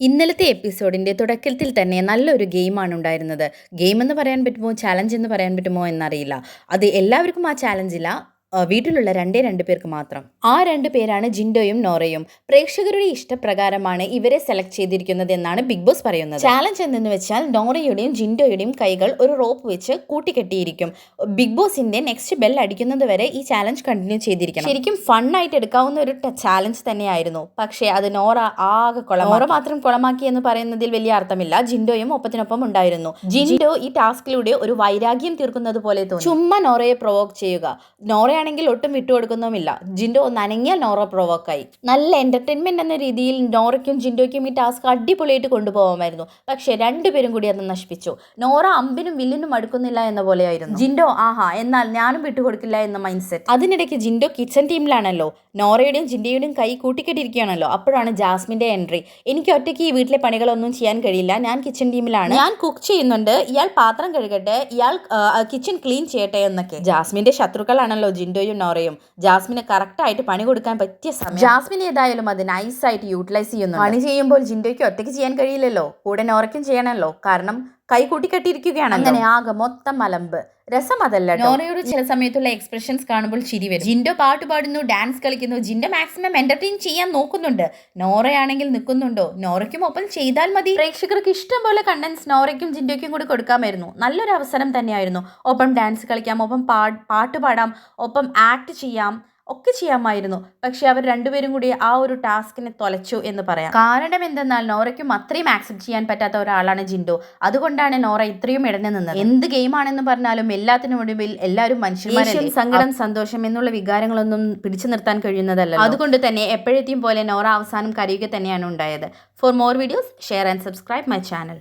ഇന്നലത്തെ എപ്പിസോഡിന്റെ തുടക്കത്തിൽ തന്നെ നല്ലൊരു ഗെയിമാണ് ഉണ്ടായിരുന്നത്. ഗെയിം എന്ന് പറയാൻ പറ്റുമോ? ചാലഞ്ച് എന്ന് പറയാൻ പറ്റുമോ എന്നറിയില്ല. അത് എല്ലാവർക്കും ആ ചാലഞ്ചില്ല വീട്ടിലുള്ള രണ്ടേ രണ്ട് പേർക്ക് മാത്രം. ആ രണ്ട് പേരാണ് ജിൻഡോയും നോറയും. പ്രേക്ഷകരുടെ ഇഷ്ടപ്രകാരമാണ് ഇവരെ സെലക്ട് ചെയ്തിരിക്കുന്നത് എന്നാണ് ബിഗ് ബോസ് പറയുന്നത്. ചാലഞ്ച് എന്തെന്ന് വെച്ചാൽ നോറയുടെയും ജിൻഡോയുടെയും കൈകൾ ഒരു റോപ്പ് വെച്ച് കൂട്ടിക്കെട്ടിയിരിക്കും. ബിഗ് ബോസിന്റെ നെക്സ്റ്റ് ബെൽ അടിക്കുന്നത് വരെ ഈ ചാലഞ്ച് കണ്ടിന്യൂ ചെയ്തിരിക്കണം. ശരിക്കും ഫണ്ണായിട്ട് എടുക്കാവുന്ന ഒരു ചാലഞ്ച് തന്നെയായിരുന്നു. പക്ഷേ അത് നോറ ആകെ കുളം നോറ മാത്രം കുളമാക്കി എന്ന് പറയുന്നതിൽ വലിയ അർത്ഥമില്ല. ജിൻഡോയും ഒപ്പത്തിനൊപ്പം ഉണ്ടായിരുന്നു. ജിൻഡോ ഈ ടാസ്കിലൂടെ ഒരു വൈരാഗ്യം തീർക്കുന്നത് പോലെ തോന്നി. ചുമ്മാ നോറയെ പ്രൊവോക്ക് ചെയ്യുക. നോറയാണെങ്കിൽ ഒട്ടും വിട്ടുകൊടുക്കുന്നുമില്ല ജിൻഡോ ഒന്ന് അനങ്ങിയ നോറ പ്രൊവോക്കായി നല്ല എന്റർടൈൻമെന്റ് എന്ന രീതിയിൽ നോറയ്ക്കും ജിൻഡോയ്ക്കും ഈ ടാസ്ക് അടിപൊളിയായിട്ട് കൊണ്ടുപോകാമായിരുന്നു. പക്ഷേ രണ്ടുപേരും കൂടി അത് നശിപ്പിച്ചു. നോറ അമ്പിനും വില്ലിനും അടുക്കുന്നില്ല എന്ന പോലെയായിരുന്നു. ജിൻഡോ ആഹാ എന്നാൽ ഞാനും വിട്ടുകൊടുക്കില്ല എന്ന മൈൻഡ് സെറ്റ് അതിനിടയ്ക്ക് ജിൻഡോ കിച്ചൺ ടീമിലാണല്ലോ നോറയുടെയും ജിൻഡയുടെയും കൈ കൂട്ടിക്കെട്ടിരിക്കുകയാണല്ലോ. അപ്പോഴാണ് ജാസ്മിന്റെ എൻട്രി എനിക്ക് ഒറ്റയ്ക്ക് ഈ വീട്ടിലെ പണികളൊന്നും ചെയ്യാൻ കഴിയില്ല. ഞാൻ കിച്ചൺ ടീമിലാണ് ഞാൻ കുക്ക് ചെയ്യുന്നുണ്ട്. ഇയാൾ പാത്രം കഴുകട്ടെ. ഇയാൾ കിച്ചൺ ക്ലീൻ ചെയ്യട്ടെ എന്നൊക്കെ. ജാസ്മിന്റെ ശത്രുക്കളാണല്ലോ ജിൻഡോയും നോറയും ജാസ്മിന് കറക്റ്റ് ആയിട്ട് പണി കൊടുക്കാൻ പറ്റിയ സമയം. ജാസ്മിൻ ഏതായാലും അത് നൈസായിട്ട് യൂട്ടിലൈസ് ചെയ്യുന്നു പണി ചെയ്യുമ്പോൾ ജിൻഡോയ്ക്ക് ഒറ്റയ്ക്ക് ചെയ്യാൻ കഴിയില്ലല്ലോ. കൂടെ നോറയ്ക്കും ചെയ്യണമല്ലോ കാരണം കൈ കൂട്ടിക്കെട്ടിയിരിക്കുകയാണ് അങ്ങനെ ആകെ മൊത്തം മലമ്പ്. രസം അതല്ല നോറയോട് ചില സമയത്തുള്ള എക്സ്പ്രഷൻസ് കാണുമ്പോൾ ചിരി വരും. ജിൻഡോ പാട്ട് പാടുന്നു ഡാൻസ് കളിക്കുന്നു. ജിൻഡോ മാക്സിമം എന്റർടൈൻ ചെയ്യാൻ നോക്കുന്നുണ്ട്. നോറയാണെങ്കിൽ നിൽക്കുന്നുണ്ടോ? നോറയ്ക്കും ഒപ്പം ചെയ്താൽ മതി. പ്രേക്ഷകർക്ക് ഇഷ്ടം പോലെ കണ്ടൻസ് നോറയ്ക്കും ജിൻഡോയ്ക്കും കൂടി കൊടുക്കാമായിരുന്നു. നല്ലൊരു അവസരം തന്നെയായിരുന്നു. ഒപ്പം ഡാൻസ് കളിക്കാം ഒപ്പം പാട്ട് പാടാം ഒപ്പം ആക്ട് ചെയ്യാം. ഒക്കെ ചെയ്യാമായിരുന്നു. പക്ഷെ അവർ രണ്ടുപേരും കൂടി ആ ഒരു ടാസ്കിനെ തൊലച്ചു എന്ന് പറയാം. കാരണം എന്തെന്നാൽ നോറയ്ക്കും അത്രയും ആക്സെപ്റ്റ് ചെയ്യാൻ പറ്റാത്ത ഒരാളാണ് ജിൻഡോ. അതുകൊണ്ടാണ് നോറ ഇത്രയും ഇടഞ്ഞു നിന്നത്. എന്ത് ഗെയിമാണെന്ന് പറഞ്ഞാലും എല്ലാത്തിനും ഒടുവിൽ എല്ലാവരും മനുഷ്യന്മാരും സങ്കടം സന്തോഷം എന്നുള്ള വികാരങ്ങളൊന്നും പിടിച്ചു നിർത്താൻ കഴിയുന്നതല്ല അതുകൊണ്ട് തന്നെ എപ്പോഴത്തെയും പോലെ നോറ അവസാനം കരയുക തന്നെയാണ് ഉണ്ടായത്. For more videos share and subscribe my channel